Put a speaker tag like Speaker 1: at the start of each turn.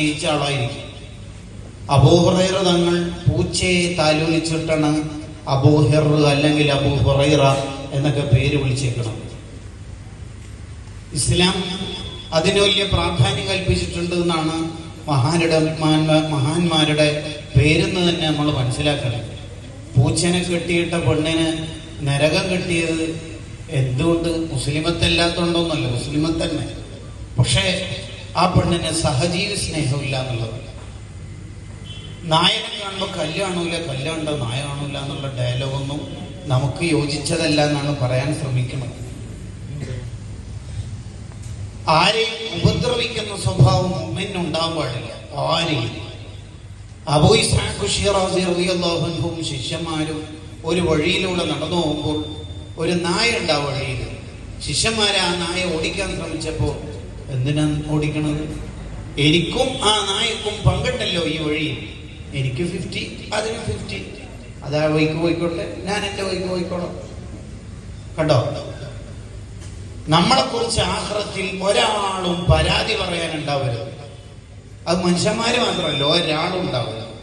Speaker 1: സ്നേഹിച്ച ആളായിരിക്കും. അബൂഹുറൈറ തങ്ങൾ പൂച്ചയെ താലോലിച്ചിട്ടാണ് അബൂഹിർ അല്ലെങ്കിൽ അബൂ ഹുറൈറ എന്നൊക്കെ പേര് വിളിച്ചേക്കണം. ഇസ്ലാം അതിന് വലിയ പ്രാധാന്യം കൽപ്പിച്ചിട്ടുണ്ട് എന്നാണ് മഹാനുടെ മഹാന്മാ- മഹാന്മാരുടെ പേരെന്ന് തന്നെ നമ്മൾ മനസ്സിലാക്കണം. പൂച്ചനെ കെട്ടിയിട്ട പെണ്ണിന് നരകം കെട്ടിയത് എന്തുകൊണ്ട് മുസ്ലിമത്തല്ലാത്തോണ്ടോന്നല്ല മുസ്ലിമത്തന്നെ. പക്ഷേ ആ പെണ്ണിന് സഹജീവി സ്നേഹമില്ല എന്നുള്ളത്. നായകൻ കാണുമ്പോൾ കല്യാണമില്ല കല്യാണ്ട നായ എന്നുള്ള ഡയലോഗൊന്നും നമുക്ക് യോജിച്ചതല്ല എന്നാണ് പറയാൻ ശ്രമിക്കുന്നത്. ആരെയും ഉപദ്രവിക്കുന്ന സ്വഭാവം മുമ്പിനുണ്ടാകാൻ പാടില്ല. ആരെയും. അബൂ ഇസ്ഹാഖ് ഷിറാസി റളിയല്ലാഹു അൻഹുവും ശിഷ്യന്മാരും ഒരു വഴിയിലൂടെ നടന്നു പോകുമ്പോൾ ഒരു നായ ഉണ്ട് വഴിയിൽ. ശിഷ്യന്മാരെ ആ നായ ഓടിക്കാൻ ശ്രമിച്ചപ്പോൾ എന്തിനാ ഓടിക്കണത്? എനിക്കും ആ നായക്കും പങ്കിട്ടല്ലോ ഈ വഴി. എനിക്ക് ഫിഫ്റ്റി അതിന് ഫിഫ്റ്റി അതാ വൈക്ക് പോയിക്കോട്ടെ ഞാൻ എന്റെ വൈക്ക് പോയിക്കോളാം. കണ്ടോ? നമ്മളെ കുറിച്ച് ആഹ്റത്തിൽ ഒരാളും പരാതി പറയാനുണ്ടാവരുത്. അത് മനുഷ്യന്മാര് മാത്രമല്ല ഒരാളും ഉണ്ടാവരുത്.